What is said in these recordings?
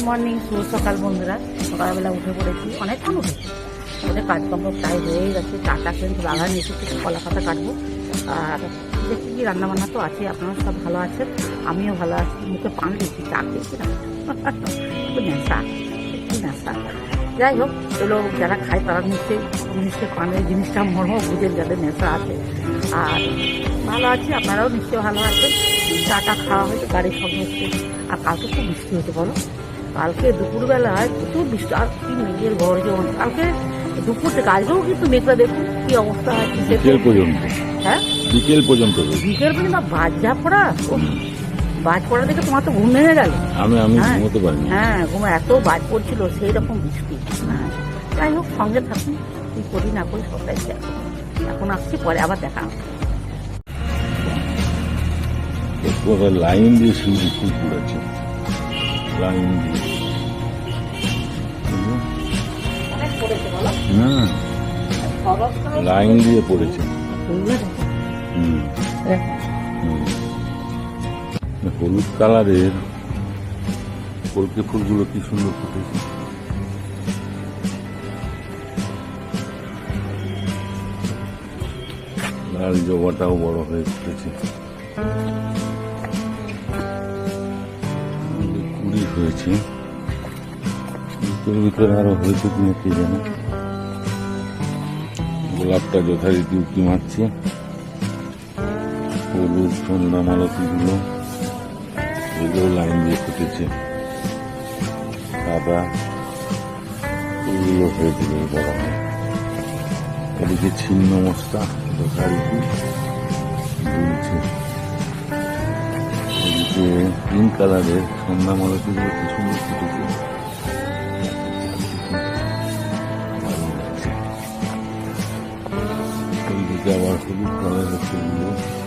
Good morning শুভ সকাল বন্ধুরা। সকালবেলা উঠে পড়েছি। অনেকক্ষণ উঠেছি। আমাদের কাজকর্ম প্রায় হয়ে গেছে। চাটা কিন্তু বাগান এসেছি কলা পাতা কাটবো। আর দেখি কি রান্নাবান্না তো আছে, আপনারা সব ভালো আছেন? আমিও ভালো আছি। মুখে পান দিচ্ছি, চা খেয়েছি না। নেশা নেশা। যাই হোক এগুলো যারা খায় তারা নিশ্চয়ই নিশ্চয়ই পানের জিনিসটা মর্ম বুঝেন যাদের নেশা আছে। আর ভালো আছি, আপনারাও নিশ্চয়ই ভালো আছেন। চাটা খাওয়া হয়েছে গাড়ির হচ্ছে আর কালকে খুব বৃষ্টি হতে, বলো? কালকে দুপুরবেলায় প্রচুর বৃষ্টি আর কি মেঘের গর্জন কালকে দুপুর থেকে আজকেও কিন্তু মেঘলা দেখুন কি অবস্থা আছে বিকেল পর্যন্ত। হ্যাঁ? বিকেল পর্যন্ত। বিকেল পর্যন্ত বাজ যা পড়া বাজ পড়া দেখে তোমার তো ঘুম ভেঙে গেল। আমি আমি হ্যাঁ। ঘুমোতে পারিনি। হ্যাঁ ঘুম এত বাজ পড়ছিল সেই রকম বৃষ্টি। হ্যাঁ। যাই হোক সঙ্গে থাকুন কি করি না করি সবটাই এখন আসছি পরে আবার দেখা লাইন দিয়ে ফুল পড়েছে লাইন দিয়ে লাইন দিয়ে পড়েছে। হলুদ কালারের কলকে ফুলগুলো কি সুন্দর ফুটেছে। লাল জবাটাও বড় হয়ে ফুটেছে হয়েছে ভিতরে আরও হয়েছে কিনা কে জানে। গোলাপটা যথারীতি উঁকি মারছে। হলুদ, সন্ধ্যা মালতিগুলো এগুলো লাইন দিয়ে ফুটেছে। সাদা ফুলগুলো হয়েছে বেশ বড় হয় এদিকে ছিন্ন মস্তা যথারীতি ঝুলছে। এদিকে পিঙ্ক কালারের সন্ধ্যা মালতিগুলো কি সুন্দর ফুটেছে আবার হলুদ কালারের ফুলগুলো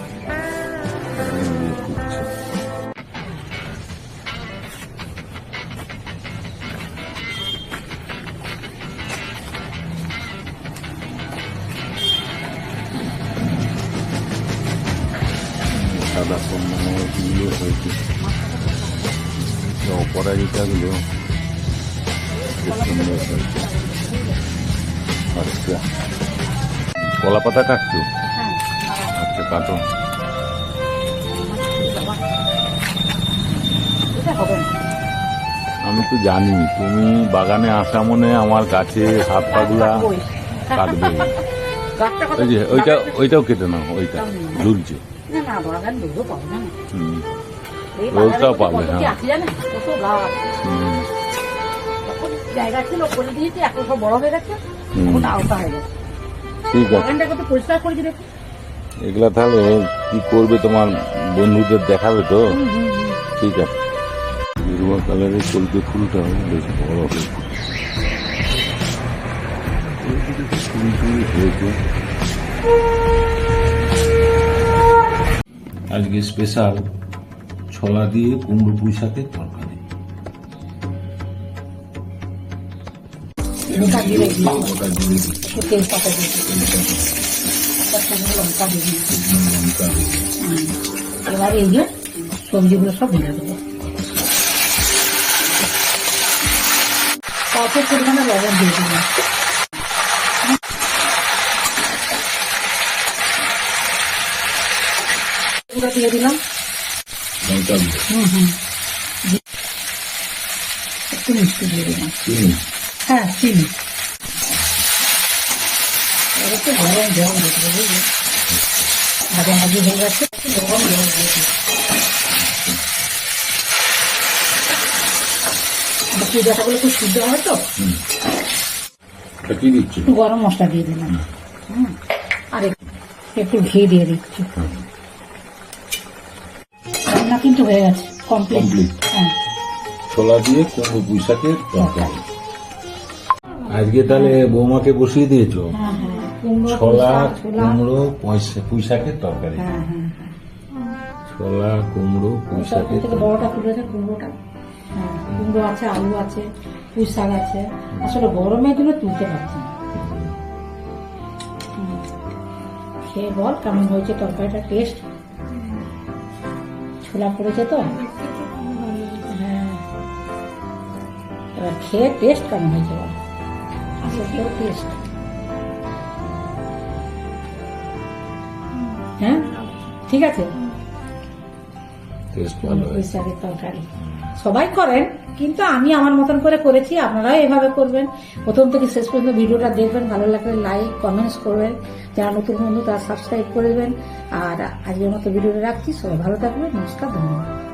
সাদা পণ্যগুলো হয়েছে অপরাজিতাগুলো খুব সুন্দর হয়েছে আচ্ছা কলা পাতা কাটছো? আচ্ছা কাটো। আমি তো জানি তুমি বাগানে আসা মনে আমার গাছে হাত পাগুলা। কাটবে। ওই যে ওইটা ওইটাও কেটে নাও ওইটা ঝুলছে। না দুধও পাবো পাবে, হ্যাঁ। কত গাছ জায়গা ছিল করে দিয়েছি এখন সব বড় হয়ে গেছে এখন আওতা হয়ে গেছে। ঠিক আছে। বাগানটা কত পরিষ্কার করেছি দেখুন এগুলা তাহলে কি করবে তোমার বন্ধুদের দেখাবে তো। ঠিক আছে। গেরুয়া কালারের কলকে ফুলটা বেশ বড় ফুল ফুল হয়েছে। আজকে স্পেশাল ছোলা দিয়ে কুমড়ো পুঁই শাকের তরকারি। হুম। এবার এই যে সবজিগুলো সব ঢেলে দেবো অল্প পরিমাণে লবণ দিয়ে দিয়ে দিলাম। হুম হুম। একটু মিষ্টি দিয়ে দিলাম। হ্যাঁ চিনি। এবার গরম জল বুঝলি? হয়ে গেছে একটু গরম জল খুব হয় তো? গরম মশলা দিয়ে দিলাম। হুম। আর একটু ঘি দিয়ে দিচ্ছি। কিন্তু হয়ে গেছে কমপ্লিট. হ্যাঁ। ছোলা দিয়ে কুমড়ো পুঁই শাকের তরকারি। আজকে তাহলে বৌমাকে বসিয়ে দিয়েছ? হ্যাঁ হ্যাঁ কুমড়ো ছোলা ছোলা। কুমড়ো পুঁই শাকের তরকারি। হ্যাঁ হ্যাঁ ছোলা কুমড়ো পুঁই শাকের থেকে বড়টা তুলেছে কুমড়োটা। হ্যাঁ কুমড়ো আছে আলু আছে পুঁই শাক আছে। আসলে গরমে এগুলো তুলতে পারছি না। খেয়ে বল কেমন হয়েছে তরকারিটা টেস্ট। ছোলা পড়েছে তো? হ্যাঁ। এবার খেয়ে টেস্ট কেমন হয়েছে টেস্ট হ্যাঁ? ঠিক আছে? তরকারি সবাই করেন কিন্তু আমি আমার মতন করে করেছি আপনারাও এভাবে করবেন। প্রথম থেকে শেষ পর্যন্ত ভিডিওটা দেখবেন ভালো লাগলে লাইক কমেন্টস করবেন। যারা নতুন বন্ধু তারা সাবস্ক্রাইব করবেন দেবেন। আর আজকের মতো ভিডিওটা রাখছি সবাই ভালো থাকবেন নমস্কার ধন্যবাদ।